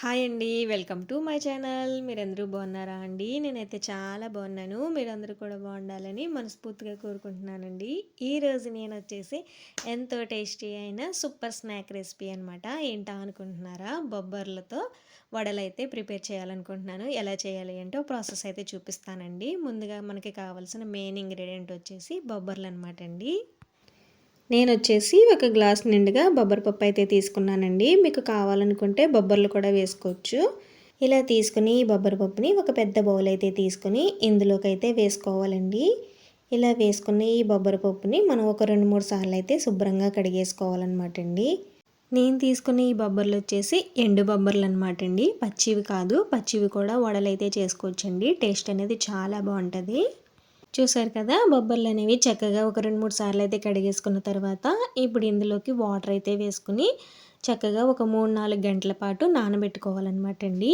Hi అండి welcome to my channel. మీరందరూ బాగున్నారా అండి? నేనైతే చాలా బాగున్నాను. మీరందరూ కూడా బాగుండాలని మనస్ఫూర్తిగా కోరుకుంటున్నానండి. ఈరోజు నేను వచ్చేసి ఎంతో టేస్టీ అయిన సూపర్ స్నాక్ రెసిపీ అనమాట ఏంటా అనుకుంటున్నారా? బొబ్బర్లతో వడలు అయితే ప్రిపేర్ చేయాలనుకుంటున్నాను. ఎలా చేయాలి ఏంటో ప్రాసెస్ అయితే చూపిస్తానండి. ముందుగా మనకి కావాల్సిన మెయిన్ ఇంగ్రీడియంట్ వచ్చేసి బొబ్బర్లు అనమాట అండి. నేను వచ్చేసి ఒక గ్లాస్ నిండుగా బొబ్బరి పప్పు అయితే తీసుకున్నానండి. మీకు కావాలనుకుంటే బొబ్బర్లు కూడా వేసుకోవచ్చు. ఇలా తీసుకుని ఈ బొబ్బరి పప్పుని ఒక పెద్ద బౌల్ అయితే తీసుకుని ఇందులోకి అయితే వేసుకోవాలండి. ఇలా వేసుకుని ఈ బొబ్బరి పప్పుని మనం ఒక రెండు మూడు సార్లు అయితే శుభ్రంగా కడిగేసుకోవాలన్నమాట అండి నేను తీసుకున్న ఈ బొబ్బర్లు వచ్చేసి ఎండు బొబ్బర్లు అనమాట అండి పచ్చివి కాదు పచ్చివి కూడా వడలైతే చేసుకోవచ్చండి. టేస్ట్ అనేది చాలా బాగుంటుంది. చూసారు కదా బొబ్బర్లు అనేవి చక్కగా ఒక రెండు మూడు సార్లు అయితే కడిగేసుకున్న తర్వాత ఇప్పుడు ఇందులోకి వాటర్ అయితే వేసుకుని చక్కగా ఒక మూడు నాలుగు గంటల పాటు నానబెట్టుకోవాలన్నమాట అండి.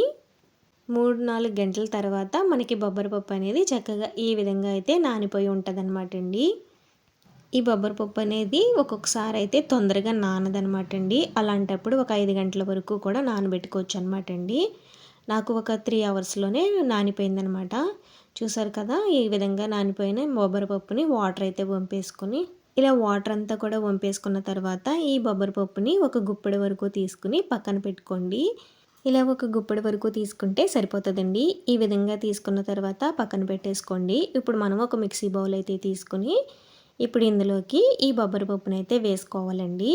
మూడు నాలుగు గంటల తర్వాత మనకి బొబ్బరి పప్పు అనేది చక్కగా ఈ విధంగా అయితే నానిపోయి ఉంటుందన్నమాట అండి. ఈ బొబ్బరి పప్పు అనేది ఒక్కొక్కసారి అయితే తొందరగా నానదనమాట అండి. అలాంటప్పుడు ఒక ఐదు గంటల వరకు కూడా నానబెట్టుకోవచ్చు అనమాట అండి. నాకు ఒక త్రీ అవర్స్లోనే నానిపోయిందనమాట చూసారు కదా? ఈ విధంగా నానిపోయిన బొబ్బరి పప్పుని వాటర్ అయితే వంపేసుకుని ఇలా వాటర్ అంతా కూడా వంపేసుకున్న తర్వాత ఈ బొబ్బరి పప్పుని ఒక గుప్పెడు వరకు తీసుకుని పక్కన పెట్టుకోండి. ఇలా ఒక గుప్పెడి వరకు తీసుకుంటే సరిపోతుందండి. ఈ విధంగా తీసుకున్న తర్వాత పక్కన పెట్టేసుకోండి. ఇప్పుడు మనం ఒక మిక్సీ బౌల్ అయితే తీసుకుని ఇప్పుడు ఇందులోకి ఈ బొబ్బరి పప్పునైతే వేసుకోవాలండి.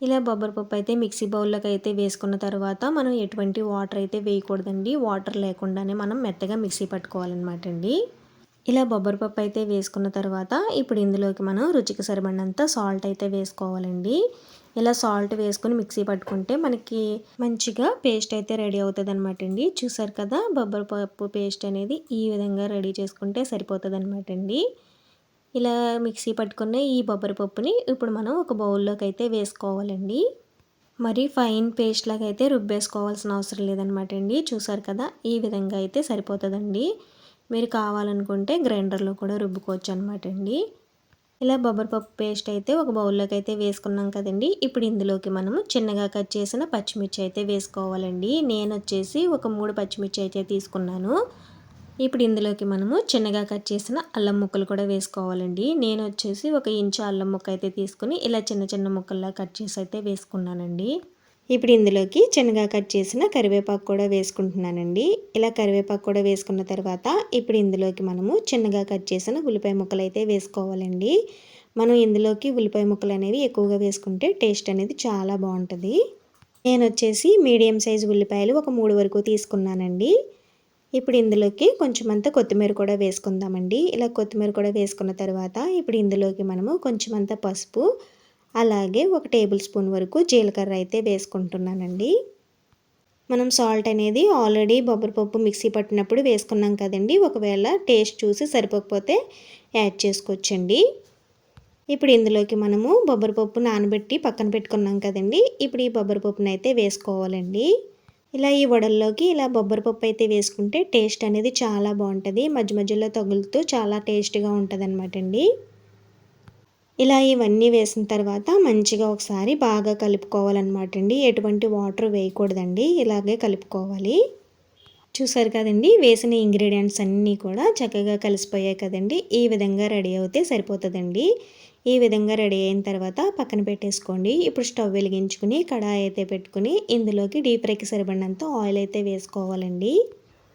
ఇలా బొబ్బరి పప్పు అయితే మిక్సీ బౌల్లోకి అయితే వేసుకున్న తర్వాత మనం ఎటువంటి వాటర్ అయితే వేయకూడదండి. వాటర్ లేకుండానే మనం మెత్తగా మిక్సీ పట్టుకోవాలన్నమాట అండి. ఇలా బొబ్బరి పప్పు అయితే వేసుకున్న తర్వాత ఇప్పుడు ఇందులోకి మనం రుచికి సరిపడినంత సాల్ట్ అయితే వేసుకోవాలండి. ఇలా సాల్ట్ వేసుకుని మిక్సీ పట్టుకుంటే మనకి మంచిగా పేస్ట్ అయితే రెడీ అవుతుంది అనమాట అండి. చూసారు కదా బొబ్బరి పప్పు పేస్ట్ అనేది ఈ విధంగా రెడీ చేసుకుంటే సరిపోతుంది అనమాట అండి. ఇలా మిక్సీ పట్టుకున్న ఈ బొబ్బరి పప్పుని ఇప్పుడు మనం ఒక బౌల్లోకి అయితే వేసుకోవాలండి. మరి ఫైన్ పేస్ట్ లాగా అయితే రుబ్బేసుకోవాల్సిన అవసరం లేదనమాట అండి. చూసారు కదా ఈ విధంగా అయితే సరిపోతుందండి. మీరు కావాలనుకుంటే గ్రైండర్లో కూడా రుబ్బుకోవచ్చు అనమాట అండి. ఇలా బొబ్బరిపప్పు పేస్ట్ అయితే ఒక బౌల్లోకి అయితే వేసుకున్నాం కదండి. ఇప్పుడు ఇందులోకి మనము చిన్నగా కట్ చేసిన పచ్చిమిర్చి అయితే వేసుకోవాలండి. నేను వచ్చేసి ఒక మూడు పచ్చిమిర్చి అయితే తీసుకున్నాను. ఇప్పుడు ఇందులోకి మనము చిన్నగా కట్ చేసిన అల్లం ముక్కలు కూడా వేసుకోవాలండి. నేను వచ్చేసి ఒక ఇంచు అల్లం ముక్క అయితే తీసుకుని ఇలా చిన్న చిన్న ముక్కల్లా కట్ చేసి అయితే వేసుకున్నానండి. ఇప్పుడు ఇందులోకి చిన్నగా కట్ చేసిన కరివేపాకు కూడా వేసుకుంటున్నానండి. ఇలా కరివేపాకు కూడా వేసుకున్న తర్వాత ఇప్పుడు ఇందులోకి మనము చిన్నగా కట్ చేసిన ఉల్లిపాయ ముక్కలు అయితే వేసుకోవాలండి. మనం ఇందులోకి ఉల్లిపాయ ముక్కలు అనేవి ఎక్కువగా వేసుకుంటే టేస్ట్ అనేది చాలా బాగుంటుంది. నేను వచ్చేసి మీడియం సైజు ఉల్లిపాయలు ఒక మూడు వరకు తీసుకున్నానండి. ఇప్పుడు ఇందులోకి కొంచెం అంతా కొత్తిమీర కూడా వేసుకుందామండి. ఇలా కొత్తిమీర కూడా వేసుకున్న తర్వాత ఇప్పుడు ఇందులోకి మనము కొంచెం అంతా పసుపు అలాగే ఒక టేబుల్ స్పూన్ వరకు జీలకర్ర అయితే వేసుకుంటున్నానండి. మనం సాల్ట్ అనేది ఆల్రెడీ బొబ్బరిపప్పు మిక్సీ పట్టినప్పుడు వేసుకున్నాం కదండి. ఒకవేళ టేస్ట్ చూసి సరిపోకపోతే యాడ్ చేసుకోవచ్చండి. ఇప్పుడు ఇందులోకి మనము బొబ్బరిపప్పు నానబెట్టి పక్కన పెట్టుకున్నాం కదండి. ఇప్పుడు ఈ బొబ్బరిపప్పును వేసుకోవాలండి. ఇలా ఈ వడల్లోకి ఇలా బొబ్బరి పప్పు అయితే వేసుకుంటే టేస్ట్ అనేది చాలా బాగుంటుంది. మధ్య మధ్యలో తగులుతూ చాలా టేస్ట్గా ఉంటుంది అనమాట అండి. ఇలా ఇవన్నీ వేసిన తర్వాత మంచిగా ఒకసారి బాగా కలుపుకోవాలన్నమాట అండి. ఎటువంటి వాటర్ వేయకూడదండి. ఇలాగే కలుపుకోవాలి. చూసారు కదండి వేసిన ఇంగ్రీడియంట్స్ అన్నీ కూడా చక్కగా కలిసిపోయాయి కదండి. ఈ విధంగా రెడీ అవుతే సరిపోతుందండి. ఈ విధంగా రెడీ అయిన తర్వాత పక్కన పెట్టేసుకోండి. ఇప్పుడు స్టవ్ వెలిగించుకుని కడాయి అయితే పెట్టుకుని ఇందులోకి డీప్ ఫ్రైకి సరిపడినంత ఆయిల్ అయితే వేసుకోవాలండి.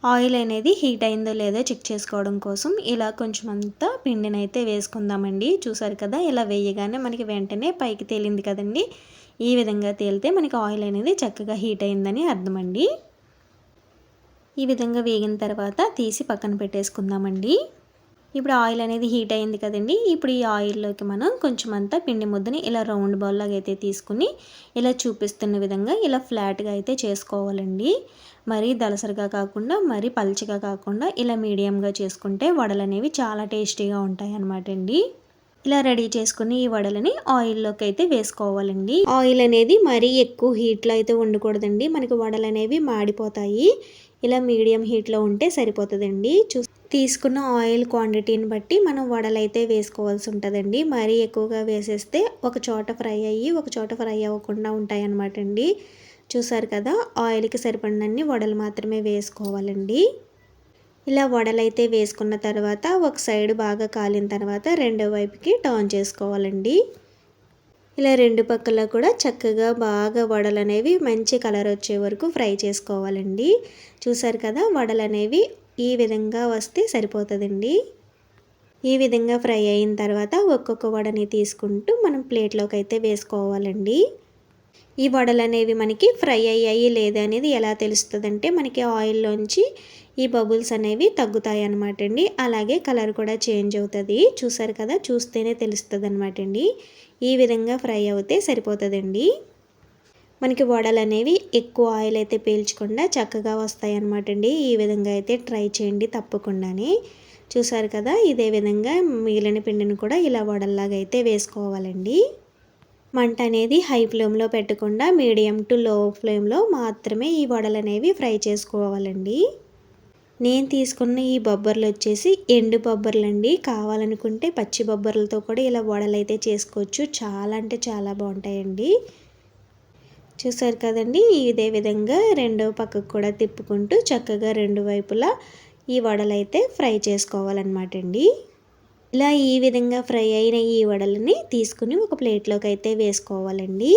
ఆయిల్ అనేది హీట్ అయిందో లేదో చెక్ చేసుకోవడం కోసం ఇలా కొంచెం అంతా పిండిని అయితే వేసుకుందామండి. చూసారు కదా ఇలా వేయగానే మనకి వెంటనే పైకి తేలింది కదండి. ఈ విధంగా తేలితే మనకి ఆయిల్ అనేది చక్కగా హీట్ అయిందని అర్థమండి. ఈ విధంగా వేగిన తర్వాత తీసి పక్కన పెట్టేసుకుందామండి. ఇప్పుడు ఆయిల్ అనేది హీట్ అయింది కదండి. ఇప్పుడు ఈ ఆయిల్లోకి మనం కొంచెం అంతా పిండి ముద్దని ఇలా రౌండ్ బాల్ లాగా అయితే తీసుకుని ఇలా చూపిస్తున్న విధంగా ఇలా ఫ్లాట్గా అయితే చేసుకోవాలండి. మరీ దలసరిగా కాకుండా మరీ పల్చగా కాకుండా ఇలా మీడియంగా చేసుకుంటే వడలు అనేవి చాలా టేస్టీగా ఉంటాయి అన్నమాట అండి ఇలా రెడీ చేసుకుని ఈ వడలని ఆయిల్లోకి అయితే వేసుకోవాలండి. ఆయిల్ అనేది మరీ ఎక్కువ హీట్లో అయితే ఉండకూడదండి. మనకి వడలు అనేవి మాడిపోతాయి. ఇలా మీడియం హీట్లో ఉంటే సరిపోతుందండి. చూ తీసుకున్న ఆయిల్ క్వాంటిటీని బట్టి మనం వడలు అయితే వేసుకోవాల్సి ఉంటుందండి. మరీ ఎక్కువగా వేసేస్తే ఒక చోట ఫ్రై అయ్యి ఒక చోట ఫ్రై అవ్వకుండా ఉంటాయి అన్నమాట అండి. చూసారు కదా ఆయిల్కి సరిపడినన్ని వడలు మాత్రమే వేసుకోవాలండి. ఇలా వడలైతే వేసుకున్న తర్వాత ఒక సైడ్ బాగా కాలిన తర్వాత రెండో వైపుకి టర్న్ చేసుకోవాలండి. ఇలా రెండు పక్కల కూడా చక్కగా బాగా వడలు అనేవి మంచి కలర్ వచ్చే వరకు ఫ్రై చేసుకోవాలండి. చూసారు కదా వడలు అనేవి ఈ విధంగా వస్తే సరిపోతుందండి. ఈ విధంగా ఫ్రై అయిన తర్వాత ఒక్కొక్క వడని తీసుకుంటూ మనం ప్లేట్లోకి అయితే వేసుకోవాలండి. ఈ వడలు అనేవి మనకి ఫ్రై అయ్యాయి లేదా అనేది ఎలా తెలుస్తుందంటే మనకి ఆయిల్లోంచి ఈ బబుల్స్ అనేవి తగ్గుతాయి అనమాట అండి అలాగే కలర్ కూడా చేంజ్ అవుతుంది. చూసారు కదా? చూస్తేనే తెలుస్తుంది అనమాట అండి ఈ విధంగా ఫ్రై అవుతే సరిపోతుందండి. మనకి వడలు అనేవి ఎక్కువ ఆయిల్ అయితే పీల్చకుండా చక్కగా వస్తాయి అనమాట అండి ఈ విధంగా అయితే ట్రై చేయండి తప్పకుండానే. చూసారు కదా ఇదే విధంగా మిగిలిన పిండిని కూడా ఇలా వడల్లాగా అయితే వేసుకోవాలండి. మంట అనేది హై ఫ్లేమ్లో పెట్టకుండా మీడియం టు లో ఫ్లేమ్లో మాత్రమే ఈ వడలు అనేవి ఫ్రై చేసుకోవాలండి. నేను తీసుకున్న ఈ బొబ్బర్లు వచ్చేసి ఎండు బొబ్బర్లు అండి కావాలనుకుంటే పచ్చి బొబ్బర్లతో కూడా ఇలా వడలు అయితే చేసుకోవచ్చు. చాలా అంటే చాలా బాగుంటాయండి. చూసారు కదండి. ఇదే విధంగా రెండో పక్కకు కూడా తిప్పుకుంటూ చక్కగా రెండు వైపులా ఈ వడలు అయితే ఫ్రై చేసుకోవాలన్నమాట అండి. ఇలా ఈ విధంగా ఫ్రై అయిన ఈ వడలని తీసుకుని ఒక ప్లేట్లోకి అయితే వేసుకోవాలండి.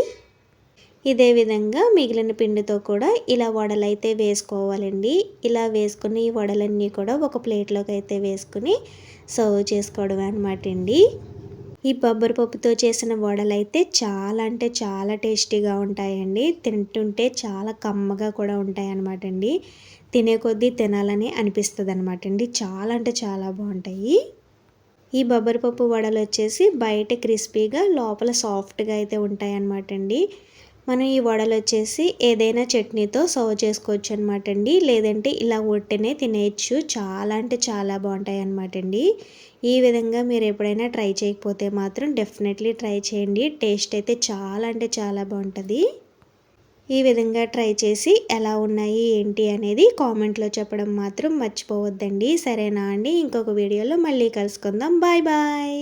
ఇదే విధంగా మిగిలిన పిండితో కూడా ఇలా వడలు అయితే వేసుకోవాలండి. ఇలా వేసుకుని ఈ వడలన్నీ కూడా ఒక ప్లేట్లోకి అయితే వేసుకుని సర్వ్ చేసుకోవడం అనమాట అండి. ఈ బొబ్బరి పప్పుతో చేసిన వడలు అయితే చాలా అంటే చాలా టేస్టీగా ఉంటాయండి. తింటుంటే చాలా కమ్మగా కూడా ఉంటాయి అనమాట అండి తినే కొద్దీ తినాలని అనిపిస్తుంది అనమాట అండి చాలా అంటే చాలా బాగుంటాయి. ఈ బొబ్బరిపప్పు వడలు వచ్చేసి బయట క్రిస్పీగా లోపల సాఫ్ట్గా అయితే ఉంటాయి అన్నమాట అండి మనం ఈ వడలు వచ్చేసి ఏదైనా చట్నీతో సర్వ్ చేసుకోవచ్చు అనమాట అండి. లేదంటే ఇలా ఒట్టనే తినేయచ్చు. చాలా అంటే చాలా బాగుంటాయి అనమాట అండి. ఈ విధంగా మీరు ఎప్పుడైనా ట్రై చేయకపోతే మాత్రం డెఫినెట్లీ ట్రై చేయండి. టేస్ట్ అయితే చాలా అంటే చాలా బాగుంటుంది. ఈ విధంగా ట్రై చేసి ఎలా ఉన్నాయి ఏంటి అనేది కామెంట్లో చెప్పడం మాత్రం మర్చిపోవద్దండి. సరేనా అండి? ఇంకొక వీడియోలో మళ్ళీ కలుసుకుందాం. Bye bye.